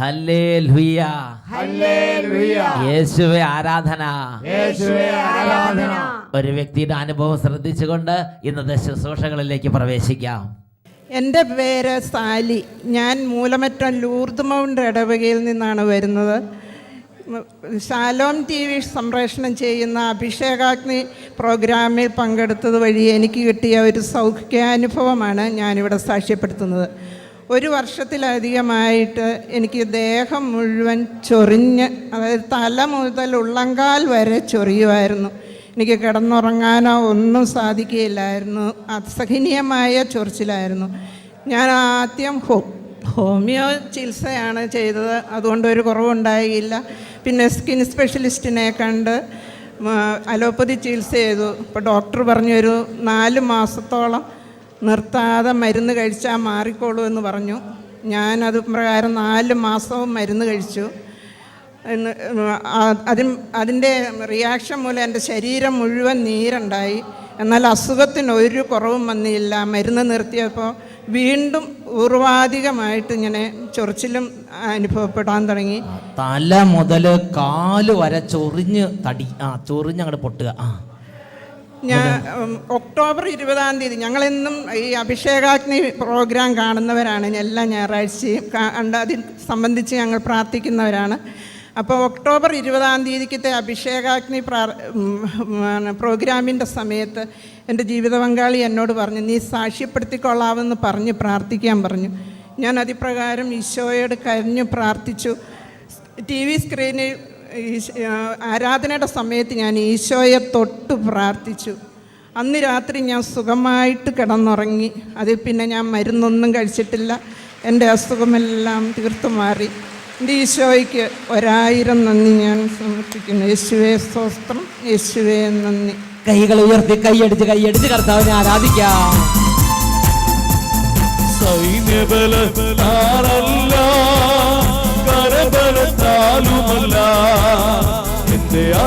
Hallelujah. Hallelujah. യേശുവെ ആരാധന. യേശുവേ ആരാധന. ഒരു വ്യക്തിയുടെ അനുഭവം ശ്രദ്ധിച്ചുകൊണ്ട് ഇന്നത്തെ ശുശ്രൂഷകളിലേക്ക് പ്രവേശിക്കാം. എന്റെ പേര് സാലി. ഞാൻ മൂലമറ്റം ലൂർദ് മൗണ്ട് ഇടവകയിൽ നിന്നാണ് വരുന്നത്. ശാലോം ടി വി സംപ്രേഷണം ചെയ്യുന്ന അഭിഷേകാഗ്നി പ്രോഗ്രാമിൽ പങ്കെടുത്തത് വഴി എനിക്ക് കിട്ടിയ ഒരു സൗഖ്യാനുഭവമാണ് ഞാനിവിടെ സാക്ഷ്യപ്പെടുത്തുന്നത്. ഒരു വർഷത്തിലധികമായിട്ട് എനിക്ക് ദേഹം മുഴുവൻ ചൊറിഞ്ഞ് അതായത് തല മുതൽ ഉള്ളങ്കാൽ വരെ ചൊറിയുമായിരുന്നു. എനിക്ക് കിടന്നുറങ്ങാനോ ഒന്നും സാധിക്കുകയില്ലായിരുന്നു. അസഹനീയമായ ചൊറിച്ചിലായിരുന്നു. ഞാൻ ആദ്യം ഹോ ഹോമിയോ ചികിത്സയാണ് ചെയ്തത്. അതുകൊണ്ട് ഒരു കുറവുണ്ടായില്ല. പിന്നെ സ്കിൻ സ്പെഷ്യലിസ്റ്റിനെ കണ്ട് അലോപ്പതി ചികിത്സ ചെയ്തു. ഇപ്പോൾ ഡോക്ടർ പറഞ്ഞൊരു നാല് മാസത്തോളം നിർത്താതെ മരുന്ന് കഴിച്ചാൽ മാറിക്കോളൂ എന്ന് പറഞ്ഞു. ഞാനത് പ്രകാരം നാല് മാസവും മരുന്ന് കഴിച്ചു. അതിൻ അതിന്റെ റിയാക്ഷൻ മൂലം എന്റെ ശരീരം മുഴുവൻ നീരുണ്ടായി. എന്നാൽ അസുഖത്തിന് ഒരു കുറവും വന്നില്ല. മരുന്ന് നിർത്തിയപ്പോൾ വീണ്ടും പൂർവാധികമായിട്ട് ഇങ്ങനെ ചൊറിച്ചിലും അനുഭവപ്പെടാൻ തുടങ്ങി. തല മുതൽ കാൽ വരെ ചൊറിഞ്ഞ് തടി ആ ചൊറിഞ്ഞ് അങ്ങോട്ട് പൊട്ടുക. ആ. ഞാൻ ഒക്ടോബർ ഇരുപതാം തീയതി ഞങ്ങളെന്നും ഈ അഭിഷേകാഗ്നി പ്രോഗ്രാം കാണുന്നവരാണ്. എല്ലാ ഞായറാഴ്ചയും കണ്ട് അതിൽ സംബന്ധിച്ച് ഞങ്ങൾ പ്രാർത്ഥിക്കുന്നവരാണ്. അപ്പോൾ ഒക്ടോബർ ഇരുപതാം തീയതിക്കത്തെ അഭിഷേകാഗ്നി പ്രാ പ്രോഗ്രാമിന്റെ സമയത്ത് എന്റെ ജീവിത പങ്കാളി എന്നോട് പറഞ്ഞു നീ സാക്ഷ്യപ്പെടുത്തിക്കൊള്ളാമെന്ന് പറഞ്ഞ് പ്രാർത്ഥിക്കാൻ പറഞ്ഞു. ഞാൻ അതിപ്രകാരം ഈശോയോട് കരഞ്ഞു പ്രാർത്ഥിച്ചു. ടി വി സ്ക്രീനിൽ ആരാധനയുടെ സമയത്ത് ഞാൻ ഈശോയെ തൊട്ട് പ്രാർത്ഥിച്ചു. അന്ന് രാത്രി ഞാൻ സുഖമായിട്ട് കിടന്നുറങ്ങി. അതിൽ പിന്നെ ഞാൻ മരുന്നൊന്നും കഴിച്ചിട്ടില്ല. എന്റെ അസുഖമെല്ലാം തീർത്തു മാറി. എന്റെ ഈശോയ്ക്ക് ഒരായിരം നന്ദി ഞാൻ സമർപ്പിക്കുന്നു. യേശുവേ സ്വസ്ത്രം യേശുവേ നന്ദി. കൈകൾ ഉയർത്തി കൈയടിച്ച് കൈയടിച്ച് കർത്താവിനെ ആരാധിക്കാം. സൈന്യബലത്താലല്ല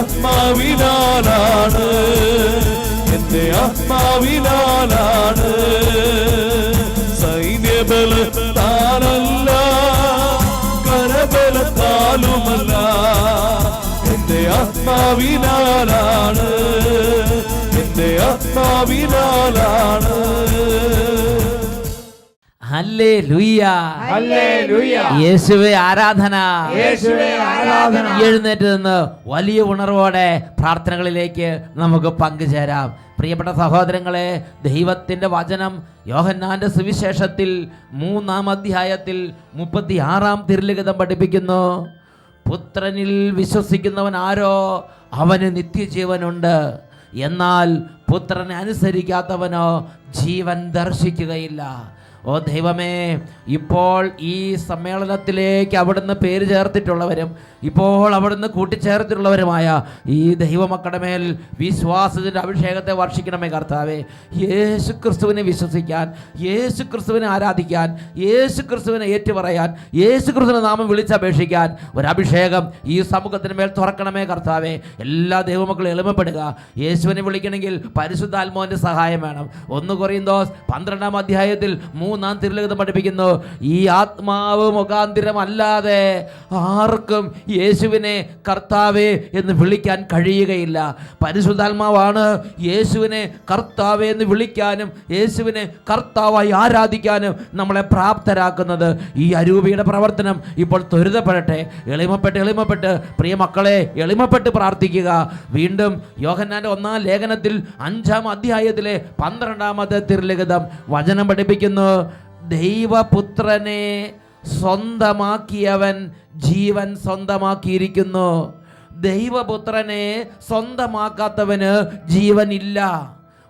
ആത്മാവിനാലാണ്. എന്റെ ആത്മാവിനാലാണ്. സൈന്യബലത്താലല്ല കരബലത്താലുമല്ല. എന്റെ ആത്മാവിനാലാണ്. എന്റെ ആത്മാവിനാലാണ്. യേശുവെ ആരാധന. എഴുന്നേറ്റ് നിന്ന് വലിയ ഉണർവോടെ പ്രാർത്ഥനകളിലേക്ക് നമുക്ക് പങ്കുചേരാം. പ്രിയപ്പെട്ട സഹോദരങ്ങളെ ദൈവത്തിന്റെ വചനം യോഹന്നാന്റെ സുവിശേഷത്തിൽ മൂന്നാം അധ്യായത്തിൽ മുപ്പത്തി ആറാം തിരുലിഖിതം പഠിപ്പിക്കുന്നു. പുത്രനിൽ വിശ്വസിക്കുന്നവൻ ആരോ? അവന് നിത്യജീവനുണ്ട്. എന്നാൽ പുത്രനെ അനുസരിക്കാത്തവനോ ജീവൻ ദർശിക്കുകയില്ല. ഓ ദൈവമേ ഇപ്പോൾ ഈ സമ്മേളനത്തിലേക്ക് അവിടുന്ന് പേര് ചേർത്തിട്ടുള്ളവരും ഇപ്പോൾ അവിടുന്ന് കൂട്ടിച്ചേർത്തിട്ടുള്ളവരുമായ ഈ ദൈവമക്കളുടെ മേൽ വിശ്വാസത്തിന്റെ അഭിഷേകത്തെ വർഷിക്കണമേ കർത്താവേ. യേശു ക്രിസ്തുവിനെ വിശ്വസിക്കാൻ യേശു ക്രിസ്തുവിനെ ആരാധിക്കാൻ യേശു ക്രിസ്തുവിനെ ഏറ്റുപറയാൻ യേശു ക്രിസ്തുവിനെ നാമം വിളിച്ചപേക്ഷിക്കാൻ ഒരഭിഷേകം ഈ സമൂഹത്തിന് മേൽ തുറക്കണമേ കർത്താവേ. എല്ലാ ദൈവമക്കളും എളിമപ്പെടുക. യേശുവിനെ വിളിക്കണമെങ്കിൽ പരിശുദ്ധാത്മാവിന്റെ സഹായം വേണം. ഒന്ന് കുറയും ദോസ് പന്ത്രണ്ടാം അധ്യായത്തിൽ മൂന്നാം തിരുലിഖിതം പഠിപ്പിക്കുന്നു. ഈ ആത്മാവ് മുഖാന്തിരമല്ലാതെ ആർക്കും യേശുവിനെ കർത്താവേ എന്ന് വിളിക്കാൻ കഴിയുകയില്ല. പരിശുദ്ധാത്മാവാണ് യേശുവിനെ കർത്താവേ എന്ന് വിളിക്കാനും യേശുവിനെ കർത്താവായി ആരാധിക്കാനും നമ്മളെ പ്രാപ്തരാക്കുന്നത്. ഈ അരൂപിയുടെ പ്രവർത്തനം ഇപ്പോൾ ത്വരിതപ്പെടട്ടെ. എളിമപ്പെട്ട് എളിമപ്പെട്ട്. പ്രിയ മക്കളെ എളിമപ്പെട്ട് പ്രാർത്ഥിക്കുക. വീണ്ടും യോഹന്നാന്റെ ഒന്നാം ലേഖനത്തിൽ അഞ്ചാം അധ്യായത്തിലെ പന്ത്രണ്ടാമത്തെ തിരുലിഖിതം വചനം പഠിപ്പിക്കുന്നു. ദൈവപുത്രനെ സ്വന്തമാക്കിയവൻ ജീവൻ സ്വന്തമാക്കിയിരിക്കുന്നു. ദൈവപുത്രനെ സ്വന്തമാക്കാത്തവന് ജീവനില്ല.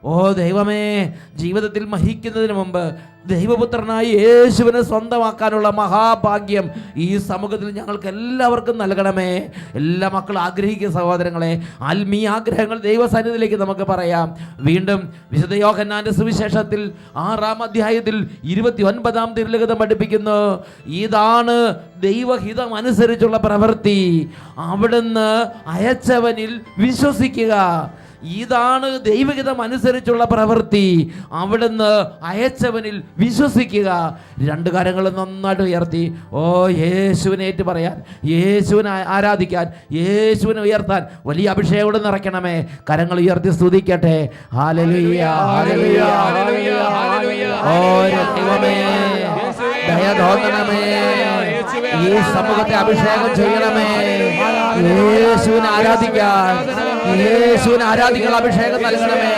ഓ ദൈവമേ ജീവിതത്തിൽ മഹിക്കുന്നതിന് മുമ്പ് ദൈവപുത്രനായി യേശുവിനെ സ്വന്തമാക്കാനുള്ള മഹാഭാഗ്യം ഈ സമൂഹത്തിൽ ഞങ്ങൾക്ക് എല്ലാവർക്കും നൽകണമേ. എല്ലാ മക്കളും ആഗ്രഹിക്കുന്ന സഹോദരങ്ങളെ ആത്മീയ ആഗ്രഹങ്ങൾ ദൈവസന്നിധിയിലേക്ക് നമുക്ക് പറയാം. വീണ്ടും വിശുദ്ധ യോഹന്നാന്റെ സുവിശേഷത്തിൽ ആറാം അധ്യായത്തിൽ ഇരുപത്തി ഒൻപതാം തിരുലഗതം പഠിപ്പിക്കുന്നു. ഇതാണ് ദൈവഹിതം അനുസരിച്ചുള്ള പ്രവൃത്തി. അവിടുന്ന് അയച്ചവനിൽ വിശ്വസിക്കുക. ഇതാണ് ദൈവഹിതം അനുസരിച്ചുള്ള പ്രവൃത്തി. അവിടുന്ന് അയച്ചവനിൽ വിശ്വസിക്കുക. രണ്ട് കാര്യങ്ങൾ നന്നായിട്ട് ഉയർത്തി. ഓ യേശുവിനെ ഏറ്റു പറയാൻ യേശുവിനെ ആരാധിക്കാൻ യേശുവിനെ ഉയർത്താൻ വലിയ അഭിഷേകം നിറയ്ക്കണമേ. കരങ്ങൾ ഉയർത്തി സ്തുതിക്കട്ടെ. ഓ ദൈവമേ ഈ സമൂഹത്തെ അഭിഷേകം ചെയ്യണമേ. യേശുവിനെ ആരാധിക്കാൻ. യേശുവിനെ ആരാധികൾ അഭിഷേകം നൽകണമേ.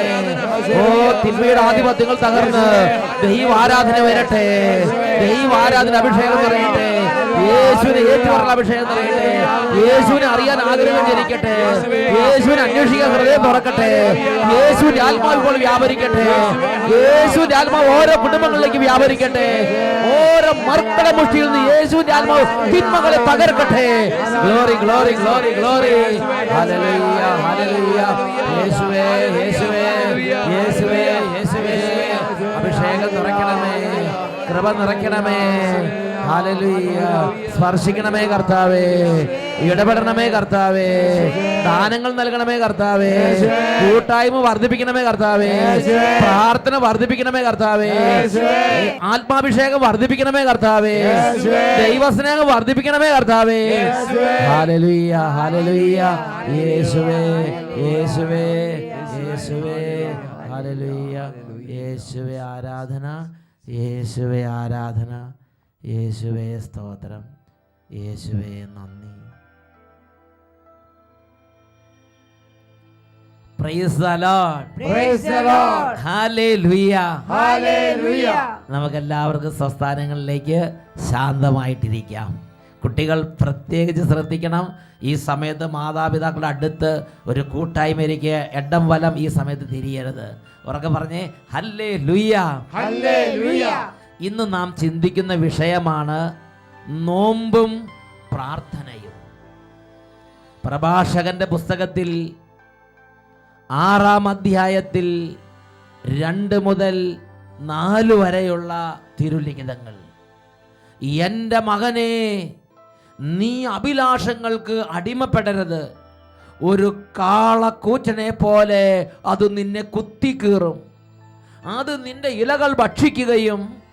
ഓ തിന്മയുടെ ആധിപത്യങ്ങൾ തകർന്ന് ദൈവാരാധന വരട്ടെ. ദൈവാരാധന അഭിഷേകം നിറയട്ടെ. യേശുവിനെ ഏറ്റുപറഞ്ഞ അഭിഷേകം നൽകട്ടെ. യേശുവിനെ അറിയാൻ ആഗ്രഹം ജനിക്കട്ടെ. യേശുവിനെ അന്വേഷിക്കാൻ ഹൃദയം തുറക്കട്ടെ. യേശുവിന്റെ ആത്മാവ് ഇപ്പോൾ വ്യാപരിക്കട്ടെ. യേശുവിന്റെ ആത്മാവ് ഓരോ കുടുംബങ്ങളിലേക്ക് വ്യാപരിക്കട്ടെ. ഓരോ മർക്കട മുഷ്ടിയിൽ നിന്ന് യേശുവിന്റെ ആത്മാവ് തിന്മകളെ തകർക്കട്ടെ. Glory glory glory glory. Hallelujah hallelujah. യേശുവേ യേശുവേ യേശുവേ യേശുവേ. അഭിഷേകം നിറയ്ക്കണമേ. കൃപ നിറയ്ക്കണമേ. സ്പർശിക്കണമേ കർത്താവേ. ഇടപെടണമേ കർത്താവേ. ദാനങ്ങൾ നൽകണമേ കർത്താവേ. കൂട്ടായ്മ വർദ്ധിപ്പിക്കണമേ കർത്താവേ. പ്രാർത്ഥന വർദ്ധിപ്പിക്കണമേ കർത്താവേ. ആത്മാഭിഷേകം വർദ്ധിപ്പിക്കണമേ കർത്താവേ. ദൈവസ്നേഹം വർദ്ധിപ്പിക്കണമേ കർത്താവേ. ഹാലലുയ്യ ഹാലലുയ്യ യേശുവേ യേശുവേ യേശുവേ. ഹാലലുയ്യ യേശുവേ ആരാധന യേശുവേ ആരാധന. യേശുവേ സ്തോത്രം. യേശുവേ നന്ദി. നമുക്ക് എല്ലാവർക്കും സംസ്ഥാനങ്ങളിലേക്ക് ശാന്തമായിട്ടിരിക്കാം. കുട്ടികൾ പ്രത്യേകിച്ച് ശ്രദ്ധിക്കണം. ഈ സമയത്ത് മാതാപിതാക്കളുടെ അടുത്ത് ഒരു കൂട്ടായ്മ കൂട്ടായ്മയിലേക്ക് എടം വലം ഈ സമയത്ത് തിരിയരുത്. ഉറക്കെ പറഞ്ഞേ ഹല്ലേ ലുയ്യ Hallelujah. ഇന്ന് നാം ചിന്തിക്കുന്ന വിഷയമാണ് നോമ്പും പ്രാർത്ഥനയും. പ്രഭാഷകന്റെ പുസ്തകത്തിൽ ആറാം അധ്യായത്തിൽ രണ്ട് മുതൽ നാല് വരെയുള്ള തിരുലിഖിതങ്ങൾ. എന്റെ മകനെ നീ അഭിലാഷങ്ങൾക്ക് അടിമപ്പെടരുത്. ഒരു കാളക്കൂറ്റനെ പോലെ അത് നിന്നെ കുത്തിക്കീറും. അത് നിന്റെ ഇലകൾ ഭക്ഷിക്കുകയും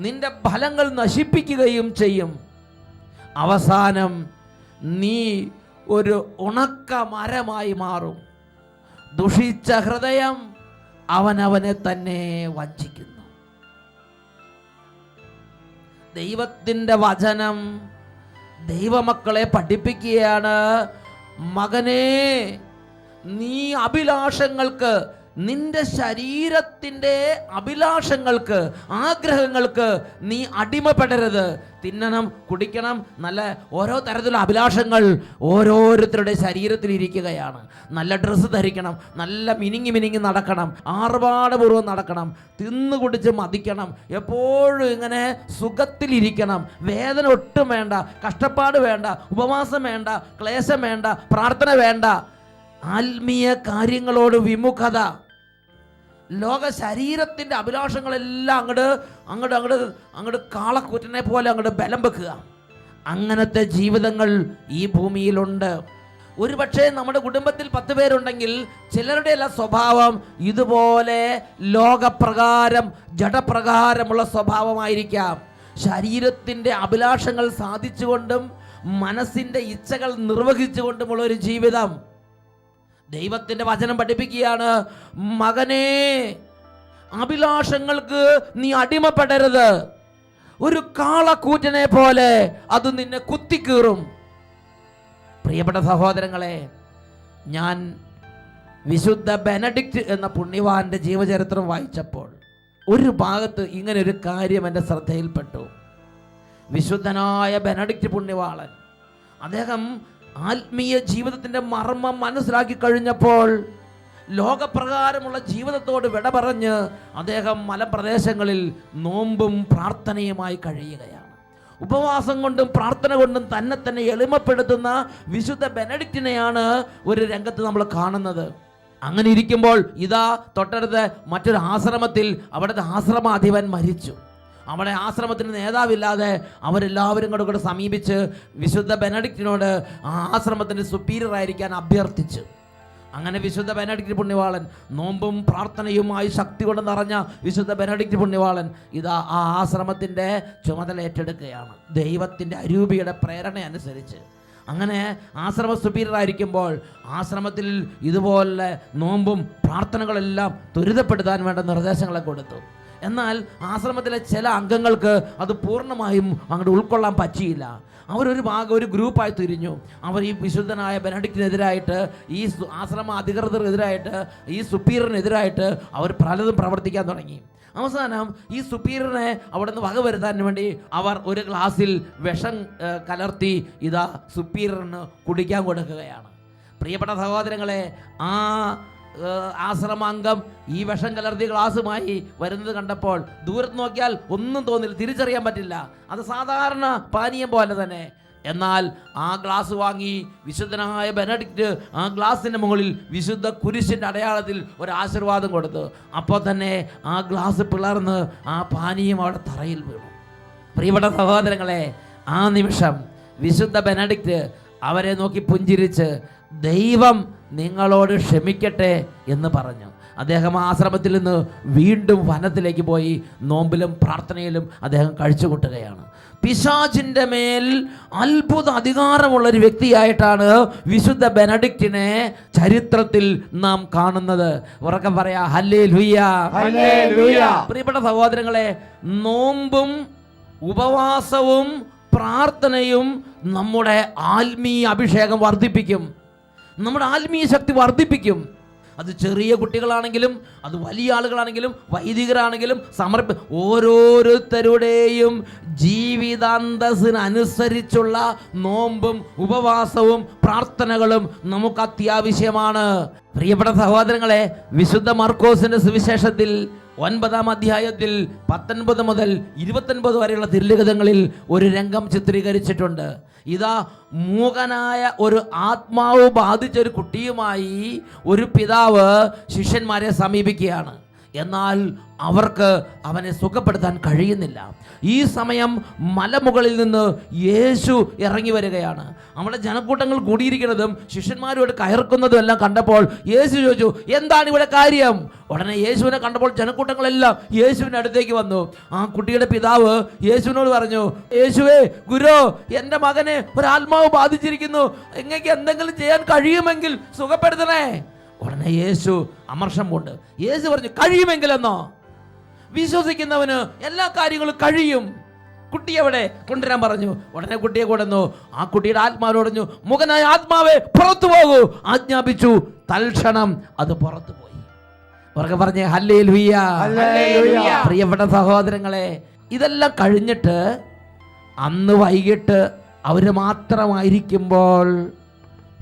നിന്റെ ഫലങ്ങൾ നശിപ്പിക്കുകയും ചെയ്യും. അവസാനം നീ ഒരു ഉണക്ക മരമായി മാറും. ദുഷിച്ച ഹൃദയം അവനവനെ തന്നെ വഞ്ചിക്കുന്നു. ദൈവത്തിന്റെ വചനം ദൈവമക്കളെ പഠിപ്പിക്കുകയാണ്. മകനെ നീ അഭിലാഷങ്ങൾക്ക് നിന്റെ ശരീരത്തിന്റെ അഭിലാഷങ്ങൾക്ക് ആഗ്രഹങ്ങൾക്ക് നീ അടിമപ്പെടരുത്. തിന്നണം കുടിക്കണം നല്ല ഓരോ തരത്തിലുള്ള അഭിലാഷങ്ങൾ ഓരോരുത്തരുടെ ശരീരത്തിൽ ഇരിക്കുകയാണ്. നല്ല ഡ്രസ്സ് ധരിക്കണം നല്ല മിനിങ്ങി മിനിങ്ങി നടക്കണം ആർഭാടപൂർവം നടക്കണം തിന്നു കുടിച്ച് മതിക്കണം എപ്പോഴും ഇങ്ങനെ സുഖത്തിലിരിക്കണം വേദന ഒട്ടും വേണ്ട കഷ്ടപ്പാട് വേണ്ട ഉപവാസം വേണ്ട ക്ലേശം വേണ്ട പ്രാർത്ഥന വേണ്ട. ആത്മീയ കാര്യങ്ങളോട് വിമുഖത. ലോക ശരീരത്തിന്റെ അഭിലാഷങ്ങളെല്ലാം അങ്ങോട്ട് അങ്ങോട്ട് അങ്ങോട്ട് അങ്ങോട്ട് കാളക്കൂറ്റനെ പോലെ അങ്ങോട്ട് ബലം വെക്കുക. അങ്ങനത്തെ ജീവിതങ്ങൾ ഈ ഭൂമിയിലുണ്ട്. ഒരു പക്ഷേ നമ്മുടെ കുടുംബത്തിൽ പത്ത് പേരുണ്ടെങ്കിൽ ചിലരുടെ എല്ലാ സ്വഭാവം ഇതുപോലെ ലോകപ്രകാരം ജഡപ്രകാരമുള്ള സ്വഭാവമായിരിക്കാം. ശരീരത്തിന്റെ അഭിലാഷങ്ങൾ സാധിച്ചുകൊണ്ടും മനസ്സിന്റെ ഇച്ഛകൾ നിർവഹിച്ചുകൊണ്ടുമുള്ള ഒരു ജീവിതം. ദൈവത്തിന്റെ വചനം പഠിപ്പിക്കുകയാണ് മകനെ അഭിലാഷങ്ങൾക്ക് നീ അടിമപ്പെടരുത്. ഒരു കാളക്കൂറ്റനെ പോലെ അത് നിന്നെ കുത്തിക്കീറും. പ്രിയപ്പെട്ട സഹോദരങ്ങളെ ഞാൻ വിശുദ്ധ ബെനഡിക്റ്റ് എന്ന പുണ്യവാന്റെ ജീവചരിത്രം വായിച്ചപ്പോൾ ഒരു ഭാഗത്ത് ഇങ്ങനെ ഒരു കാര്യം എന്റെ ശ്രദ്ധയിൽപ്പെട്ടു. വിശുദ്ധനായ ബെനഡിക്റ്റ് പുണ്യവാളൻ അദ്ദേഹം ആത്മീയ ജീവിതത്തിന്റെ മർമ്മം മനസ്സിലാക്കി കഴിഞ്ഞപ്പോൾ ലോകപ്രകാരമുള്ള ജീവിതത്തോട് വിട പറഞ്ഞ് അദ്ദേഹം മലപ്രദേശങ്ങളിൽ നോമ്പും പ്രാർത്ഥനയുമായി കഴിയുകയാണ്. ഉപവാസം കൊണ്ടും പ്രാർത്ഥന കൊണ്ടും തന്നെ തന്നെ എളിമപ്പെടുത്തുന്ന വിശുദ്ധ ബെനഡിക്റ്റിനെയാണ് ഒരു രംഗത്ത് നമ്മൾ കാണുന്നത്. അങ്ങനെ ഇരിക്കുമ്പോൾ ഇതാ തൊട്ടടുത്ത് മറ്റൊരു ആശ്രമത്തിൽ അവിടുത്തെ ആശ്രമാധിപൻ മരിച്ചു. അവിടെ ആശ്രമത്തിന് നേതാവില്ലാതെ അവരെല്ലാവരും കൂടെ കൂടെ സമീപിച്ച് വിശുദ്ധ ബെനഡിക്റ്റിനോട് ആ ആശ്രമത്തിന്റെ സുപ്പീരിയർ ആയിരിക്കാൻ അഭ്യർത്ഥിച്ചു. അങ്ങനെ വിശുദ്ധ ബെനഡിക്റ്റ് പുണ്യവാളൻ നോമ്പും പ്രാർത്ഥനയുമായി ശക്തി കൊണ്ട് നിറഞ്ഞ വിശുദ്ധ ബെനഡിക്റ്റ് പുണ്യവാളൻ ഇതാ ആ ആശ്രമത്തിന്റെ ചുമതല ഏറ്റെടുക്കുകയാണ്. ദൈവത്തിന്റെ അരൂപിയുടെ പ്രേരണ അനുസരിച്ച്. അങ്ങനെ ആശ്രമ സുപീരിയറായിരിക്കുമ്പോൾ ആശ്രമത്തിൽ ഇതുപോലെ നോമ്പും പ്രാർത്ഥനകളെല്ലാം ത്വരിതപ്പെടുത്താൻ വേണ്ട നിർദ്ദേശങ്ങളെ കൊടുത്തു. എന്നാൽ ആശ്രമത്തിലെ ചില അംഗങ്ങൾക്ക് അത് പൂർണമായും അങ്ങോട്ട് ഉൾക്കൊള്ളാൻ പറ്റിയില്ല. അവരൊരു ഭാഗം ഒരു ഗ്രൂപ്പായി തിരിഞ്ഞു. അവർ ഈ വിശുദ്ധനായ ബെനഡിക്റ്റിനെതിരായിട്ട് ഈ ആശ്രമ അധികൃതർക്കെതിരായിട്ട് ഈ സുപ്പീരിനെതിരായിട്ട് അവർ പലതും പ്രവർത്തിക്കാൻ തുടങ്ങി. അവസാനം ഈ സുപ്പീരിനെ അവിടെ നിന്ന് വകവരുത്താൻ വേണ്ടി അവർ ഒരു ഗ്ലാസ്സിൽ വിഷം കലർത്തി ഇതാ സുപ്പീരിന് കുടിക്കാൻ കൊടുക്കുകയാണ്. പ്രിയപ്പെട്ട സഹോദരങ്ങളെ ആ ആശ്രമാംഗം ഈ വിഷം കലർത്തിയ ഗ്ലാസുമായി വരുന്നത് കണ്ടപ്പോൾ ദൂരത്ത് നോക്കിയാൽ ഒന്നും തോന്നില്ല തിരിച്ചറിയാൻ പറ്റില്ല. അത് സാധാരണ പാനീയം പോലെ തന്നെ. എന്നാൽ ആ ഗ്ലാസ് വാങ്ങി വിശുദ്ധനായ ബെനഡിക്റ്റ് ആ ഗ്ലാസിന്റെ മുകളിൽ വിശുദ്ധ കുരിശിന്റെ അടയാളത്തിൽ ഒരു ആശീർവാദം കൊടുത്തു. അപ്പോൾ തന്നെ ആ ഗ്ലാസ് പിളർന്ന് ആ പാനീയം അവിടെ തറയിൽ വീണു. പ്രിയപ്പെട്ട സഹോദരങ്ങളെ ആ നിമിഷം വിശുദ്ധ ബെനഡിക്റ്റ് അവരെ നോക്കി പുഞ്ചിരിച്ച് ദൈവം നിങ്ങളോട് ക്ഷമിക്കട്ടെ എന്ന് പറഞ്ഞു. അദ്ദേഹം ആശ്രമത്തിൽ നിന്ന് വീണ്ടും വനത്തിലേക്ക് പോയി നോമ്പിലും പ്രാർത്ഥനയിലും അദ്ദേഹം കഴിച്ചുകൂട്ടുകയാണ്. പിശാചിന്റെ മേൽ അത്ഭുത അധികാരമുള്ള ഒരു വ്യക്തിയായിട്ടാണ് വിശുദ്ധ ബെനഡിക്റ്റിനെ ചരിത്രത്തിൽ നാം കാണുന്നത്. ഉറക്കം പറയാ ഹല്ലേ ലുയ്യ പ്രിയപ്പെട്ട സഹോദരങ്ങളെ നോമ്പും ഉപവാസവും പ്രാർത്ഥനയും നമ്മുടെ ആത്മീയ അഭിഷേകം വർദ്ധിപ്പിക്കും. നമ്മുടെ ആത്മീയ ശക്തി വർദ്ധിപ്പിക്കും. അത് ചെറിയ കുട്ടികളാണെങ്കിലും അത് വലിയ ആളുകളാണെങ്കിലും വൈദികരാണെങ്കിലും സമർപ്പി ഓരോരുത്തരുടെയും ജീവിതാന്തസ്സിനനുസരിച്ചുള്ള നോമ്പും ഉപവാസവും പ്രാർത്ഥനകളും നമുക്ക് അത്യാവശ്യമാണ്. പ്രിയപ്പെട്ട സഹോദരങ്ങളെ വിശുദ്ധ മർക്കോസിന്റെ സുവിശേഷത്തിൽ ഒൻപതാം അധ്യായത്തിൽ പത്തൊൻപത് മുതൽ ഇരുപത്തൊൻപത് വരെയുള്ള തിരുലിഖിതങ്ങളിൽ ഒരു രംഗം ചിത്രീകരിച്ചിട്ടുണ്ട്. ഇതാ മൂകനായ ഒരു ആത്മാവ് ബാധിച്ച ഒരു കുട്ടിയുമായി ഒരു പിതാവ് ശിഷ്യന്മാരെ സമീപിക്കുകയാണ്. എന്നാൽ അവർക്ക് അവനെ സുഖപ്പെടുത്താൻ കഴിയുന്നില്ല. ഈ സമയം മലമുകളിൽ നിന്ന് യേശു ഇറങ്ങി വരികയാണ്. അവിടെ ജനക്കൂട്ടങ്ങൾ കൂടിയിരിക്കുന്നതും ശിഷ്യന്മാരോട് കയർക്കുന്നതും എല്ലാം കണ്ടപ്പോൾ യേശു ചോദിച്ചു എന്താണ് ഇവിടെ കാര്യം? ഉടനെ യേശുവിനെ കണ്ടപ്പോൾ ജനക്കൂട്ടങ്ങളെല്ലാം യേശുവിന്റെ അടുത്തേക്ക് വന്നു. ആ കുട്ടിയുടെ പിതാവ് യേശുവിനോട് പറഞ്ഞു യേശുവേ ഗുരു എന്റെ മകനെ ഒരാത്മാവ് ബാധിച്ചിരിക്കുന്നു. എങ്ങനെ എന്തെങ്കിലും ചെയ്യാൻ കഴിയുമെങ്കിൽ സുഖപ്പെടുത്തണേ. ഉടനെ യേശു അമർഷം കൊണ്ട് യേശു പറഞ്ഞു കഴിയുമെങ്കിലെന്നോ? വിശ്വസിക്കുന്നവന് എല്ലാ കാര്യങ്ങളും കഴിയും. കുട്ടി എവിടെ? കൊണ്ടുവരാൻ പറഞ്ഞു. ഉടനെ കുട്ടിയെ കൊടുന്നു ആ കുട്ടിയുടെ ആത്മാവ് പറഞ്ഞു മുഖനായ ആത്മാവെ പുറത്തു പോകൂ. ആജ്ഞാപിച്ചു. തൽക്ഷണം അത് പുറത്തു പോയി. ഉറക്കെ പറഞ്ഞേ ഹല്ലേ. പ്രിയപ്പെട്ട സഹോദരങ്ങളെ ഇതെല്ലാം കഴിഞ്ഞിട്ട് അന്ന് വൈകിട്ട് അവർ മാത്രമായിരിക്കുമ്പോൾ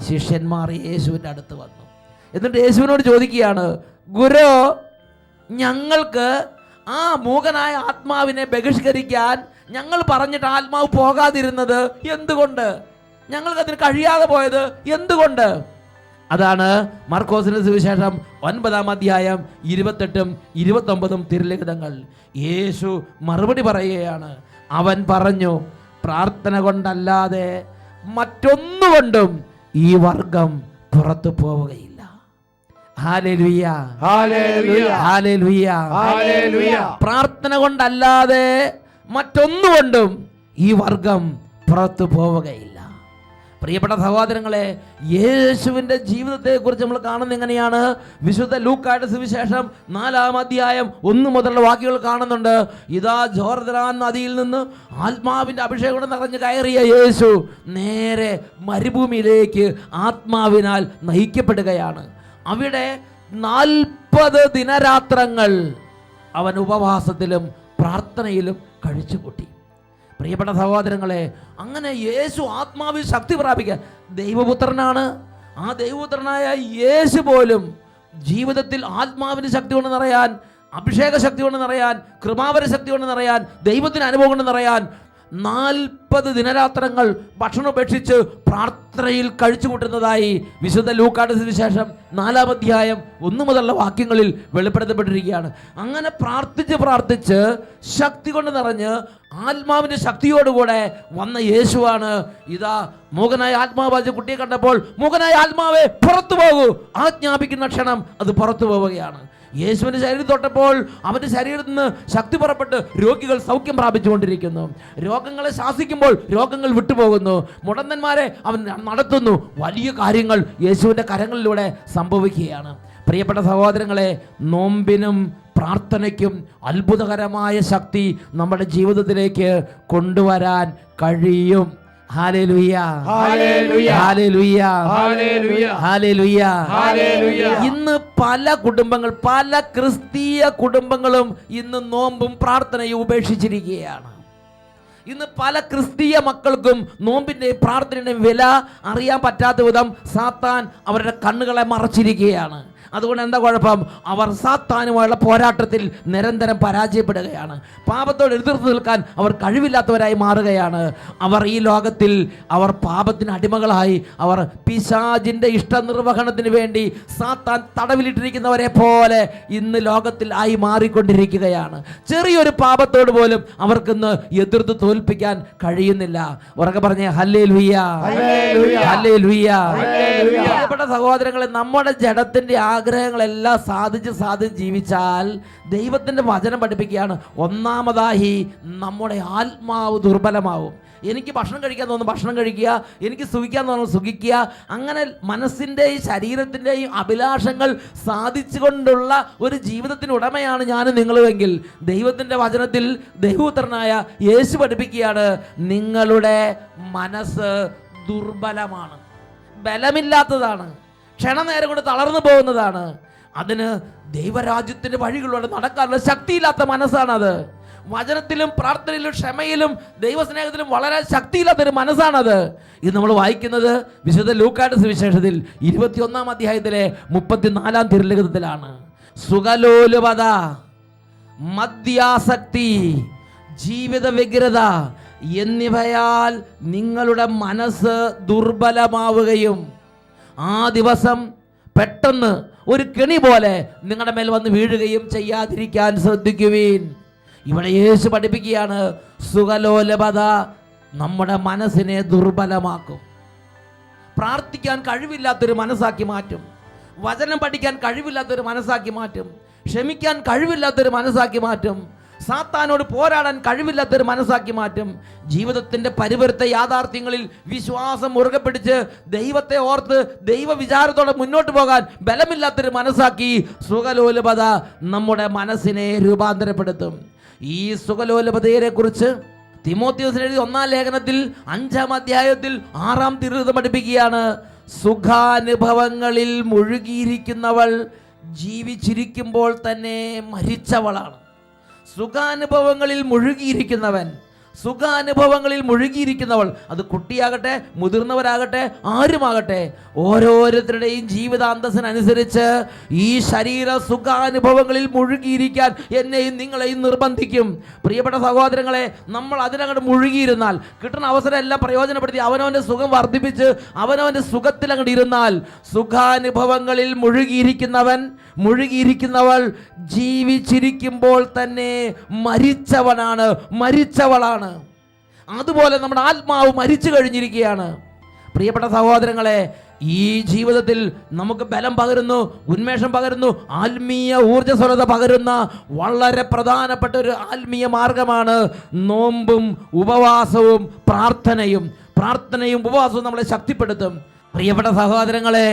ശിഷ്യന്മാർ യേശുവിന്റെ അടുത്ത് വന്നു. എന്നിട്ട് യേശുവിനോട് ചോദിക്കുകയാണ് ഗുരു ഞങ്ങൾക്ക് ആ മൂകനായ ആത്മാവിനെ ബഹിഷ്കരിക്കാൻ ഞങ്ങൾ പറഞ്ഞിട്ട് ആത്മാവ് പോകാതിരുന്നത് എന്തുകൊണ്ട്? ഞങ്ങൾക്ക് അതിന് കഴിയാതെ പോയത് എന്തുകൊണ്ട്? അതാണ് മർക്കോസിന്റെ സുവിശേഷം ഒൻപതാം അധ്യായം ഇരുപത്തെട്ടും ഇരുപത്തൊമ്പതും തിരുലിഖിതങ്ങൾ. യേശു മറുപടി പറയുകയാണ്. അവൻ പറഞ്ഞു പ്രാർത്ഥന കൊണ്ടല്ലാതെ മറ്റൊന്നുകൊണ്ടും ഈ വർഗം പുറത്തു പോവുകയില്ല. പ്രാർത്ഥന കൊണ്ടല്ലാതെ മറ്റൊന്നുകൊണ്ടും ഈ വർഗം പുറത്തു പോവുകയില്ല. പ്രിയപ്പെട്ട സഹോദരങ്ങളെ യേശുവിന്റെ ജീവിതത്തെക്കുറിച്ച് നമ്മൾ കാണുന്നത് എങ്ങനെയാണ്? വിശുദ്ധ ലൂക്കായുടെ സുവിശേഷം നാലാം അധ്യായം ഒന്ന് മുതലുള്ള വാക്യങ്ങൾ കാണുന്നുണ്ട്. ഇതാ ജോർദാൻ നദിയിൽ നിന്ന് ആത്മാവിന്റെ അഭിഷേകം നിറഞ്ഞു കയറിയ യേശു നേരെ മരുഭൂമിയിലേക്ക് ആത്മാവിനാൽ നയിക്കപ്പെടുകയാണ്. അവിടെ നാൽപ്പത് ദിനരാത്രങ്ങൾ അവൻ ഉപവാസത്തിലും പ്രാർത്ഥനയിലും കഴിച്ചുകൂട്ടി. പ്രിയപ്പെട്ട സഹോദരങ്ങളെ അങ്ങനെ യേശു ആത്മാവിൽ ശക്തി പ്രാപിക്കുക ദൈവപുത്രനാണ്. ആ ദൈവപുത്രനായ യേശു പോലും ജീവിതത്തിൽ ആത്മാവിന് ശക്തി കൊണ്ട് നിറയാൻ അഭിഷേക ശക്തി കൊണ്ട് നിറയാൻ കൃപാവര ശക്തി കൊണ്ട് നിറയാൻ ദൈവത്തിന് അനുഭവം കൊണ്ട് നിറയാൻ നാൽപ്പത് നാൽപ്പത് ദിനരാത്രങ്ങൾ ഭക്ഷണം ഉപേക്ഷിച്ച് പ്രാർത്ഥനയിൽ കഴിച്ചു കൂട്ടുന്നതായി വിശുദ്ധ ലൂക്കാട്ടത്തിന് ശേഷം നാലാം അധ്യായം ഒന്നു മുതലുള്ള വാക്യങ്ങളിൽ വെളിപ്പെടുത്തപ്പെട്ടിരിക്കുകയാണ്. അങ്ങനെ പ്രാർത്ഥിച്ച് പ്രാർത്ഥിച്ച് ശക്തി കൊണ്ട് നിറഞ്ഞ് ആത്മാവിന്റെ ശക്തിയോടുകൂടെ വന്ന യേശുവാണ്. ഇതാ മൂകനായ ആത്മാവ്. വായിച്ച കുട്ടിയെ കണ്ടപ്പോൾ മൂകനായ ആത്മാവെ പുറത്തു പോകൂ. ആജ്ഞാപിക്കുന്ന ക്ഷണം അത് പുറത്തു പോവുകയാണ്. യേശുവിന്റെ ശരീരം തൊട്ടപ്പോൾ അവന്റെ ശരീരത്തിൽ നിന്ന് ശക്തി പുറപ്പെട്ട് രോഗികൾ സൗഖ്യം പ്രാപിച്ചുകൊണ്ടിരിക്കുന്നു. രോഗങ്ങളെ ശാസിക്കുമ്പോൾ രോഗങ്ങൾ വിട്ടുപോകുന്നു. മുടന്തന്മാരെ അവൻ നടത്തുന്നു. വലിയ കാര്യങ്ങൾ യേശുവിന്റെ കരങ്ങളിലൂടെ സംഭവിക്കുകയാണ്. പ്രിയപ്പെട്ട സഹോദരങ്ങളെ നോമ്പിനും പ്രാർത്ഥനയ്ക്കും അത്ഭുതകരമായ ശക്തി നമ്മുടെ ജീവിതത്തിലേക്ക് കൊണ്ടുവരാൻ കഴിയും. ഇന്ന് പല കുടുംബങ്ങൾ പല ക്രിസ്തീയ കുടുംബങ്ങളും ഇന്ന് നോമ്പും പ്രാർത്ഥനയും ഉപേക്ഷിച്ചിരിക്കുകയാണ്. ഇന്ന് പല ക്രിസ്തീയ മക്കൾക്കും നോമ്പിന്റെയും പ്രാർത്ഥനയുടെയും വില അറിയാൻ പറ്റാത്ത വിധം സാത്താൻ അവരുടെ കണ്ണുകളെ മറച്ചിരിക്കുകയാണ്. അതുകൊണ്ട് എന്താ കുഴപ്പം? അവർ സാത്താനുമായുള്ള പോരാട്ടത്തിൽ നിരന്തരം പരാജയപ്പെടുകയാണ്. പാപത്തോട് എതിർത്ത് നിൽക്കാൻ അവർ കഴിവില്ലാത്തവരായി മാറുകയാണ്. അവർ ഈ ലോകത്തിൽ അവർ പാപത്തിന് അടിമകളായി. അവർ പിശാജിന്റെ ഇഷ്ടനിർവഹണത്തിന് വേണ്ടി സാത്താൻ തടവിലിട്ടിരിക്കുന്നവരെ പോലെ ഇന്ന് ലോകത്തിൽ ആയി മാറിക്കൊണ്ടിരിക്കുകയാണ്. ചെറിയൊരു പാപത്തോട് പോലും അവർക്കിന്ന് എതിർത്ത് തോൽപ്പിക്കാൻ കഴിയുന്നില്ല. ഉറക്കെ പറഞ്ഞേ ഹല്ലേ ലുയ്യ. ഹല്ലേ ലുയ്യ സഹോദരങ്ങളെ നമ്മുടെ ജഡത്തിന്റെ ആഗ്രഹങ്ങളെല്ലാം സാധിച്ച് സാധിച്ച് ജീവിച്ചാൽ ദൈവത്തിന്റെ വചനം പഠിപ്പിക്കുകയാണ്. ഒന്നാമതായി നമ്മുടെ ആത്മാവ് ദുർബലമാവും. എനിക്ക് ഭക്ഷണം കഴിക്കാൻ തോന്നുന്നു ഭക്ഷണം കഴിക്കുക. എനിക്ക് സുഖിക്കാൻ തോന്നുന്നു സുഖിക്കുക. അങ്ങനെ മനസ്സിന്റെയും ശരീരത്തിന്റെയും അഭിലാഷങ്ങൾ സാധിച്ചുകൊണ്ടുള്ള ഒരു ജീവിതത്തിന് ഉടമയാണ് ഞാൻ നിങ്ങളുമെങ്കിൽ ദൈവത്തിന്റെ വചനത്തിൽ ദൈവപുത്രനായ യേശു പഠിപ്പിക്കുകയാണ് നിങ്ങളുടെ മനസ്സ് ദുർബലമാണ്. ബലമില്ലാത്തതാണ്. ക്ഷണനേരം കൊണ്ട് തളർന്നു പോകുന്നതാണ്. അതിന് ദൈവരാജ്യത്തിന്റെ വഴികളിലൂടെ നടക്കാനുള്ള ശക്തിയില്ലാത്ത മനസ്സാണത്. വചനത്തിലും പ്രാർത്ഥനയിലും ക്ഷമയിലും ദൈവസ്നേഹത്തിലും വളരെ ശക്തിയില്ലാത്തൊരു മനസ്സാണത്. ഇത് നമ്മൾ വായിക്കുന്നത് വിശുദ്ധ ലൂക്കാട്ട് സുവിശേഷത്തിൽ ഇരുപത്തിയൊന്നാം അധ്യായത്തിലെ മുപ്പത്തിനാലാം തിരുലിഖിതത്തിലാണ്. സുഖലോലുപത മദ്യാസക്തി ജീവിത വ്യഗ്രത എന്നിവയാൽ നിങ്ങളുടെ മനസ്സ് ദുർബലമാവുകയും ആ ദിവസം പെട്ടെന്ന് ഒരു കെണി പോലെ നിങ്ങളുടെ മേൽ വന്ന് വീഴുകയും ചെയ്യാതിരിക്കാൻ ശ്രദ്ധിക്കുവീൻ. ഇവിടെ യേശു പഠിപ്പിക്കുകയാണ് സുഖലോലപത നമ്മുടെ മനസ്സിനെ ദുർബലമാക്കും. പ്രാർത്ഥിക്കാൻ കഴിവില്ലാത്തൊരു മനസ്സാക്കി മാറ്റും. വചനം പഠിക്കാൻ കഴിവില്ലാത്തൊരു മനസ്സാക്കി മാറ്റും. ക്ഷമിക്കാൻ കഴിവില്ലാത്തൊരു മനസ്സാക്കി മാറ്റും. സാത്താനോട് പോരാടാൻ കഴിവില്ലാത്തൊരു മനസ്സാക്കി മാറ്റും. ജീവിതത്തിന്റെ പരിവർത്ത യാഥാർത്ഥ്യങ്ങളിൽ വിശ്വാസം മുറുകെ പിടിച്ച് ദൈവത്തെ ഓർത്ത് ദൈവ വിചാരത്തോടെ മുന്നോട്ട് പോകാൻ ബലമില്ലാത്തൊരു മനസ്സാക്കി സുഖലോലുപത നമ്മുടെ മനസ്സിനെ രൂപാന്തരപ്പെടുത്തും. ഈ സുഖലോലുപതയെക്കുറിച്ച് തിമോത്യോസിന് എഴുതി ഒന്നാം ലേഖനത്തിൽ അഞ്ചാം അധ്യായത്തിൽ ആറാം തിരുത് പഠിപ്പിക്കുകയാണ്. സുഖാനുഭവങ്ങളിൽ മുഴുകിയിരിക്കുന്നവൾ ജീവിച്ചിരിക്കുമ്പോൾ തന്നെ മരിച്ചവളാണ്. സുഖാനുഭവങ്ങളിൽ മുഴുകിയിരിക്കുന്നവൻ സുഖാനുഭവങ്ങളിൽ മുഴുകിയിരിക്കുന്നവൾ. അത് കുട്ടിയാകട്ടെ മുതിർന്നവരാകട്ടെ ആരുമാകട്ടെ. ഓരോരുത്തരുടെയും ജീവിതാന്തസ്സിനനുസരിച്ച് ഈ ശരീര സുഖാനുഭവങ്ങളിൽ മുഴുകിയിരിക്കാൻ എന്നെയും നിങ്ങളെയും നിർബന്ധിക്കും. പ്രിയപ്പെട്ട സഹോദരങ്ങളെ നമ്മൾ അതിനങ്ങോട്ട് മുഴുകിയിരുന്നാൽ കിട്ടുന്ന അവസരം എല്ലാം പ്രയോജനപ്പെടുത്തി അവനവന്റെ സുഖം വർദ്ധിപ്പിച്ച് അവനവന്റെ സുഖത്തിൽ അങ്ങോട്ട് ഇരുന്നാൽ സുഖാനുഭവങ്ങളിൽ മുഴുകിയിരിക്കുന്നവൻ മുഴുകിയിരിക്കുന്നവൾ ജീവിച്ചിരിക്കുമ്പോൾ തന്നെ മരിച്ചവനാണ് മരിച്ചവളാണ്. അതുപോലെ നമ്മുടെ ആത്മാവ് മരിച്ചു കഴിഞ്ഞിരിക്കുകയാണ്. പ്രിയപ്പെട്ട സഹോദരങ്ങളെ ഈ ജീവിതത്തിൽ നമുക്ക് ബലം പകരുന്നു ഉന്മേഷം പകരുന്നു ആത്മീയ ഊർജസ്വലത പകരുന്ന വളരെ പ്രധാനപ്പെട്ട ഒരു ആത്മീയ മാർഗമാണ് നോമ്പും ഉപവാസവും പ്രാർത്ഥനയും. പ്രാർത്ഥനയും ഉപവാസവും നമ്മളെ ശക്തിപ്പെടുത്തും. പ്രിയപ്പെട്ട സഹോദരങ്ങളെ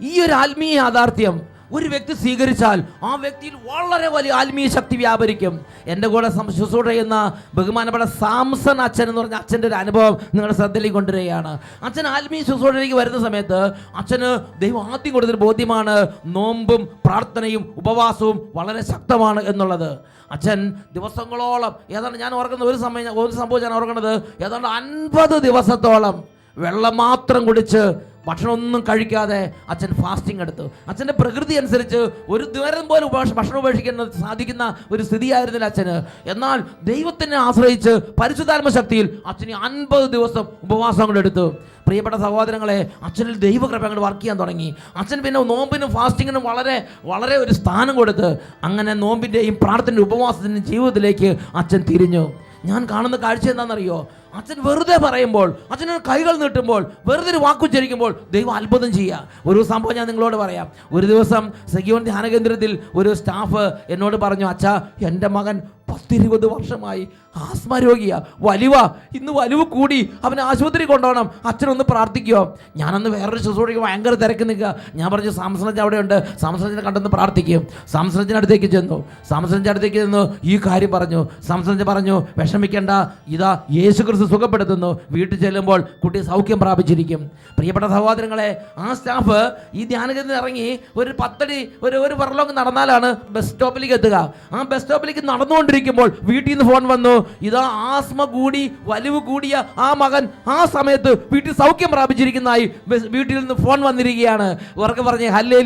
ഈ ഒരു ആത്മീയ യാഥാർത്ഥ്യം ഒരു വ്യക്തി സ്വീകരിച്ചാൽ ആ വ്യക്തിയിൽ വളരെ വലിയ ആത്മീയ ശക്തി വ്യാപരിക്കും. എന്റെ കൂടെ ശുശ്രൂഷ ചെയ്യുന്ന ബഹുമാനപ്പെട്ട സാംസൺ അച്ഛൻ എന്ന് പറഞ്ഞ അച്ഛന്റെ ഒരു അനുഭവം നിങ്ങളുടെ ശ്രദ്ധയിലേക്ക് കൊണ്ടുവരികയാണ്. അച്ഛൻ ആത്മീയ ശുശ്രൂഷയിലേക്ക് വരുന്ന സമയത്ത് അച്ഛന് ദൈവം ആദ്യം കൊടുത്തൊരു ബോധ്യമാണ് നോമ്പും പ്രാർത്ഥനയും ഉപവാസവും വളരെ ശക്തമാണ് എന്നുള്ളത്. അച്ഛൻ ദിവസങ്ങളോളം ഏതാണ്ട് ഞാൻ ഓർക്കുന്ന ഒരു സമയം ഒരു സംഭവം ഞാൻ ഓർക്കുന്നത് ഏതാണ്ട് അൻപത് ദിവസത്തോളം വെള്ളം മാത്രം കുടിച്ച് ഭക്ഷണമൊന്നും കഴിക്കാതെ അച്ഛൻ ഫാസ്റ്റിംഗ് എടുത്തു. അച്ഛന്റെ പ്രകൃതി അനുസരിച്ച് ഒരു ദ്വാരം പോലും ഉപേക്ഷ ഭക്ഷണം ഉപേക്ഷിക്കുന്ന സാധിക്കുന്ന ഒരു സ്ഥിതിയായിരുന്നില്ല അച്ഛന്. എന്നാൽ ദൈവത്തിനെ ആശ്രയിച്ച് പരിശുദ്ധാത്മ ശക്തിയിൽ അച്ഛന് അൻപത് ദിവസം ഉപവാസങ്ങൾ എടുത്തു. പ്രിയപ്പെട്ട സഹോദരങ്ങളെ അച്ഛനിൽ ദൈവകൃപ അങ്ങോട്ട് വർക്ക് ചെയ്യാൻ തുടങ്ങി. അച്ഛൻ പിന്നെ നോമ്പിനും ഫാസ്റ്റിങ്ങിനും വളരെ വളരെ ഒരു സ്ഥാനം കൊടുത്ത് അങ്ങനെ നോമ്പിന്റെയും പ്രാർത്ഥനയും ഉപവാസത്തിന്റെയും ജീവിതത്തിലേക്ക് അച്ഛൻ തിരിഞ്ഞു. ഞാൻ കാണുന്ന കാഴ്ച എന്താണെന്നറിയോ? അച്ഛൻ വെറുതെ പറയുമ്പോൾ അച്ഛന് കൈകൾ നീട്ടുമ്പോൾ വെറുതെ ഒരു വാക്കുച്ചരിക്കുമ്പോൾ ദൈവം അത്ഭുതം ചെയ്യുക ഒരു സംഭവം ഞാൻ നിങ്ങളോട് പറയാം. ഒരു ദിവസം സഖിയോൻ ധ്യാന കേന്ദ്രത്തിൽ ഒരു സ്റ്റാഫ് എന്നോട് പറഞ്ഞു അച്ഛാ എന്റെ മകൻ പത്തിരുപത് വർഷമായി ആസ്മ രോഗിയാ. വലിവ. ഇന്ന് വലിവ് കൂടി. അവനെ ആശുപത്രി കൊണ്ടുപോകണം. അച്ഛനൊന്ന് പ്രാർത്ഥിക്കുമോ ഞാനന്ന് വേറൊരു ശുശ്രൂഷയ്ക്ക് ഭയങ്കര തിരക്ക് നിൽക്കുക. ഞാൻ പറഞ്ഞു സാംസനജ് അവിടെയുണ്ട്. സാംസനജിനെ കണ്ടെന്ന് പ്രാർത്ഥിക്കും. സാംസനജിന്റെ അടുത്തേക്ക് ചെന്നു. സാംസനജിന്റെ അടുത്തേക്ക് ചെന്നു. ഈ കാര്യം പറഞ്ഞു. സാംസനജ് പറഞ്ഞു വിഷമിക്കേണ്ട. ഇതാ യേശു ക്രിസ്തു സുഖപ്പെടുത്തുന്നു. വീട്ടിൽ ചെല്ലുമ്പോൾ കുട്ടി സൗഖ്യം പ്രാപിച്ചിരിക്കും. പ്രിയപ്പെട്ട സഹോദരങ്ങളെ ആ സ്റ്റാഫ് ഈ ധ്യാനകത്തിൽ ഇറങ്ങി ഒരു പത്തടി ഒരു ഒരു പറലോങ്ങ് നടന്നാലാണ് ബസ് സ്റ്റോപ്പിലേക്ക് എത്തുക. ആ ബസ് സ്റ്റോപ്പിലേക്ക് നടന്നുകൊണ്ടിരിക്കുമ്പോൾ വീട്ടിൽ നിന്ന് ഫോൺ വന്നു. ഇതാ ആസ്മ കൂടി വലിവ് കൂടിയ ആ മകൻ ആ സമയത്ത് വീട്ടിൽ സൗഖ്യം പ്രാപിച്ചിരിക്കുന്നതായി വീട്ടിൽ നിന്ന് ഫോൺ വന്നിരിക്കുകയാണ്. ഉറക്കെ പറഞ്ഞേ ഹല്ലേ.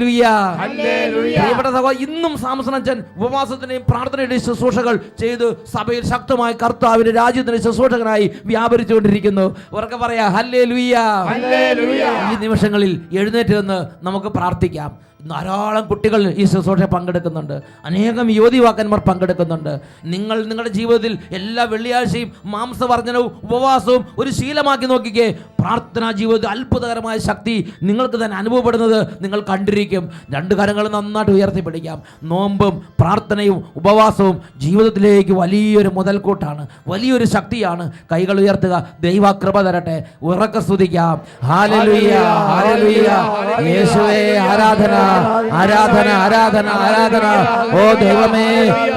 പ്രിയപ്പെട്ട സഹോ ഇന്നും സാംസനച്ചൻ ഉപവാസത്തിന്റെയും പ്രാർത്ഥനയുടെയും ശുശ്രൂഷകൾ ചെയ്ത് സഭയിൽ ശക്തമായി കർത്താവിന്റെ രാജ്യത്തിന്റെ ശുശ്രൂഷകനായി വ്യാപരിച്ചുകൊണ്ടിരിക്കുന്നു. ഉറക്കെ പറയാ ഹല്ലേ ഹല്ലേലൂയ. ഈ നിമിഷങ്ങളിൽ എഴുന്നേറ്റ് നിന്ന് നമുക്ക് പ്രാർത്ഥിക്കാം. ധാരാളം കുട്ടികൾ ഈ ശുശ്രൂഷ പങ്കെടുക്കുന്നുണ്ട്. അനേകം യുവതിവാക്കന്മാർ പങ്കെടുക്കുന്നുണ്ട്. നിങ്ങൾ നിങ്ങളുടെ ജീവിതത്തിൽ എല്ലാ വെള്ളിയാഴ്ചയും മാംസവർജനവും ഉപവാസവും ഒരു ശീലമാക്കി നോക്കിക്കേ. പ്രാർത്ഥനാ ജീവിതത്തിൽ അത്ഭുതകരമായ ശക്തി നിങ്ങൾക്ക് തന്നെ അനുഭവപ്പെടുന്നത് നിങ്ങൾ കണ്ടിരിക്കും. രണ്ട് കാര്യങ്ങൾ നന്നായിട്ട് ഉയർത്തിപ്പിടിക്കാം നോമ്പും പ്രാർത്ഥനയും ഉപവാസവും ജീവിതത്തിലേക്ക് വലിയൊരു മുതൽക്കൂട്ടാണ്. വലിയൊരു ശക്തിയാണ്. കൈകൾ ഉയർത്തുക. ദൈവകൃപ തരട്ടെ. ഉറക്ക സ്തുതിക്കാം. ഹാലലുയ്യ ഹാലലുയ്യ യേശുവേ ആരാധന. ആരാധന ആരാധന ആരാധന. ഓ ദൈവമേ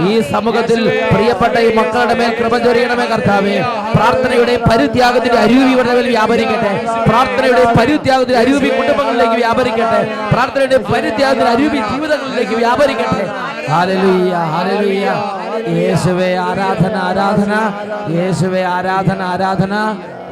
ഈ സമൂഹത്തിൽ പ്രിയപ്പെട്ട ഈ മക്കളുടെ മേൽ കൃപ ചൊരിയണമേ കർത്താവേ. പ്രാർത്ഥനയുടെ പരിത്യാഗത്തിന്റെ അരൂപി ഇവരുടെ മേൽ വ്യാപരിക്കട്ടെ. പ്രാർത്ഥനയുടെ പരിത്യാഗത്തിന്റെ അരൂപി കുടുംബങ്ങളിലേക്ക് വ്യാപരിക്കട്ടെ. പ്രാർത്ഥനയുടെ പരിത്യാഗത്തിന്റെ അരൂപി ജീവിതങ്ങളിലേക്ക് വ്യാപരിക്കട്ടെ. യേശുവേ ആരാധന ആരാധന. യേശുവേ ആരാധന ആരാധന.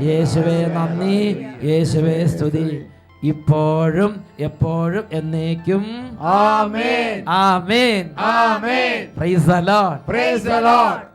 യേശുവേ നന്ദി. യേശുവേ സ്തുതി. ഇപ്പോഴും എപ്പോഴും എന്നേക്കും ആമേൻ. ആമേൻ. ആമേൻ. Praise the lord praise the lord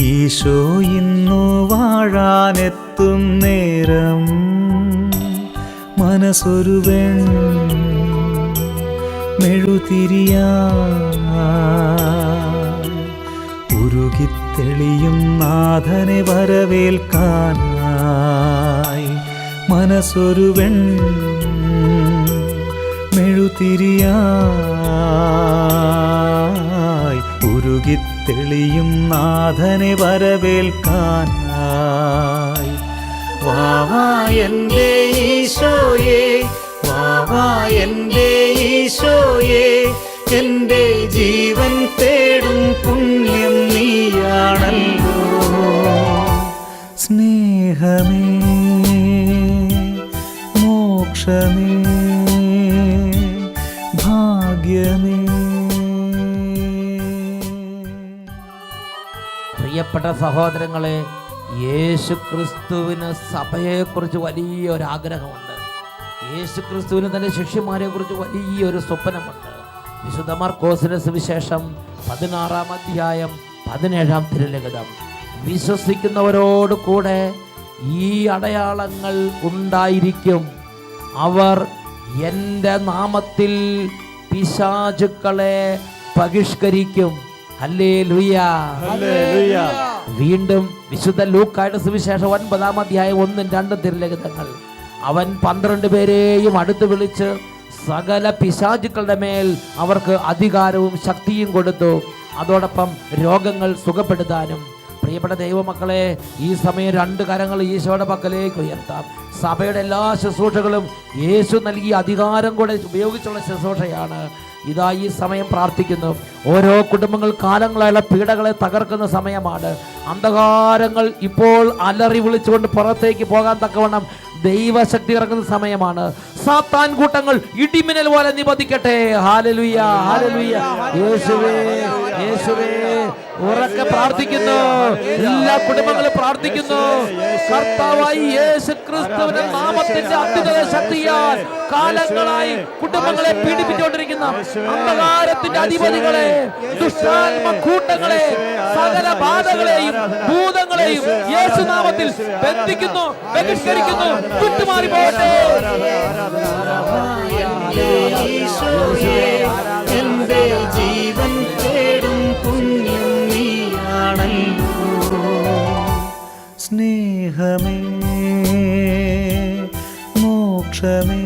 Isho ഇന്നു വാഴാനെത്തും നേരം. മനസ്സൊരുവൻ മെഴുതിരിയാ ഉരുകിത്തെളിയും നാഥനെ വരവേൽക്കാനായി. മനസ്സൊരുവൻ മെഴുതിരിയായി ഉരുകിത്തെളിയും നാഥനെ വരവേൽക്കാനായി. വാവാ എന്റെ ഈശോയേ വാവാ എന്റെ ഈശോയേ എന്റെ ജീവൻ തേടും പുണ്യം നീയാണല്ലോ. സ്നേഹമേ മോക്ഷമേ ഭാഗ്യമേ പ്രിയപ്പെട്ട സഹോദരങ്ങളെ യേശു ക്രിസ്തുവിന് സഭയെക്കുറിച്ച് വലിയൊരു ആഗ്രഹമുണ്ട് യേശു ക്രിസ്തുവിന് തന്റെ ശിഷ്യന്മാരെ കുറിച്ച് വലിയൊരു സ്വപ്നമുണ്ട്. വിശുദ്ധ മാർക്കോസിന് സുവിശേഷം പതിനാറാം അധ്യായം പതിനേഴാം തിരുലഗതം വിശ്വസിക്കുന്നവരോട് കൂടെ ഈ അടയാളങ്ങൾ ഉണ്ടായിരിക്കും. അവർ എന്റെ നാമത്തിൽ പിശാചുക്കളെ ബഹിഷ്കരിക്കും. വീണ്ടും വിശുദ്ധ ലൂക്കായുടെ സുവിശേഷം ഒൻപതാം അധ്യായം ഒന്നും രണ്ടും തിരുലഗിതങ്ങൾ അവൻ പന്ത്രണ്ട് പേരെയും അടുത്ത് വിളിച്ച് സകല പിശാചുക്കളുടെ മേൽ അവർക്ക് അധികാരവും ശക്തിയും കൊടുത്തു. അതോടൊപ്പം രോഗങ്ങൾ സുഖപ്പെടുത്താനും പ്രിയപ്പെട്ട ദൈവമക്കളെ ഈ സമയം രണ്ട് കരങ്ങൾ ഈശോയുടെ പക്കലേക്ക് ഉയർത്താം. സഭയുടെ എല്ലാ ശുശ്രൂഷകളും യേശു നൽകിയ അധികാരം കൂടെ ഉപയോഗിച്ചുള്ള ശുശ്രൂഷയാണ്. ഇതാ ഈ സമയം പ്രാർത്ഥിക്കുന്നു. ഓരോ കുടുംബങ്ങൾ കാലങ്ങളായുള്ള പീഡകളെ തകർക്കുന്ന സമയമാണ്. അന്ധകാരങ്ങൾ ഇപ്പോൾ അലറി വിളിച്ചുകൊണ്ട് പുറത്തേക്ക് പോകാൻ തക്കവണ്ണം ദൈവശക്തി ഇറങ്ങുന്ന സമയമാണ്. സാത്താൻ കൂട്ടങ്ങൾ ഇടിമിന്നൽ പോലെ നിബന്ധിക്കട്ടെ യേശുവേ യേശുവേ. ഉറക്കെ പ്രാർത്ഥിക്കുന്നു. എല്ലാ കുടുംബങ്ങളും പ്രാർത്ഥിക്കുന്നു. കർത്താവായി യേശു ക്രിസ്തുവിന്റെ നാമത്തിന്റെ അത്യുതര ശക്തിയാൽ കാലങ്ങളായി കുടുംബങ്ങളെ പീഡിപ്പിച്ചുകൊണ്ടിരിക്കുന്ന അന്ധകാരത്തിന്റെ അധിപതികളെ ദുഷ്ടാത്മ കൂട്ടങ്ങളെ സകല ബാധകളെയും ഭൂതങ്ങളെയും യേശുനാമത്തിൽ ബന്ധിക്കുന്നു ബഹിഷ്കരിക്കുന്നു വിട്ടുമാറി പോകട്ടെ ഈശോയെ എന്റെ ജീവൻ തേടും പുണ്യം നീയാണല്ലോ സ്നേഹമേ മോക്ഷമേ